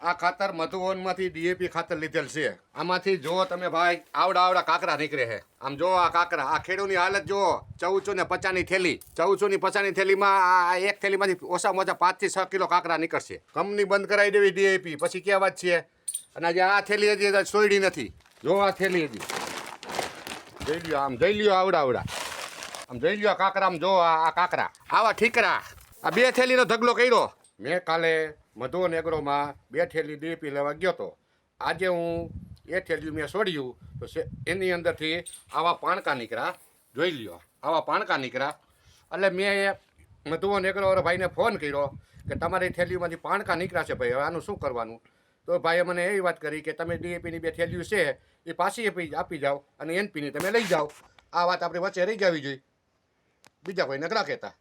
આ ખાતર મધુવનમાંથી ડીએપી ખાતર લીધેલ છે. આમાંથી જો તમે ભાઈ આવડા આવડા કાકરા નીકળે છે. આમ જો આ કાકરા, આ ખેડૂની હાલત જો ચૌદસો ને પચાસની થેલી. ચૌદસો ની પચાસની થેલીમાં આ એક થેલીમાંથી ઓછામાં ઓછા પાંચથી છ કિલો કાકરા નીકળશે. કંપની બંધ કરાવી દેવી ડીએપી. પછી ક્યાં વાત છે? અને આજે આ થેલી હજી સોયડી નથી. જો આ થેલી હજી. જઈ લ્યો આમ, જઈ લ્યો આવડા આવડા. આમ જઈ લ્યો કાકરા આમ જો આ કાંકરા. આવા ઠીકરા. આ બે થેલીનો ઢગલો કર્યો. મેં કાલે મધુવન એગ્રોમાં બે થેલી ડીપી લેવા ગયો હતો આજે હું એ થેલી મેં છોડ્યું તો એની અંદરથી આવા પાણકા નીકળ્યા. જોઈ લ્યો, આવા પાણકા નીકળ્યા. એટલે મેં મધુવન એગ્રો વાળા ભાઈને ફોન કર્યો કે તમારી થેલીમાંથી પાણકા નીકળ્યા છે ભાઈ, હવે આનું શું કરવાનું? તો ભાઈએ મને એવી વાત કરી કે તમે ડીએપીની બે થેલીઓ છે, એ પાછી આપી જાઓ અને એનપીની તમે લઈ જાઓ. આ વાત આપણી વચ્ચે રહી જવી જોઈએ. બીજા કોઈ નગરા કહેતા.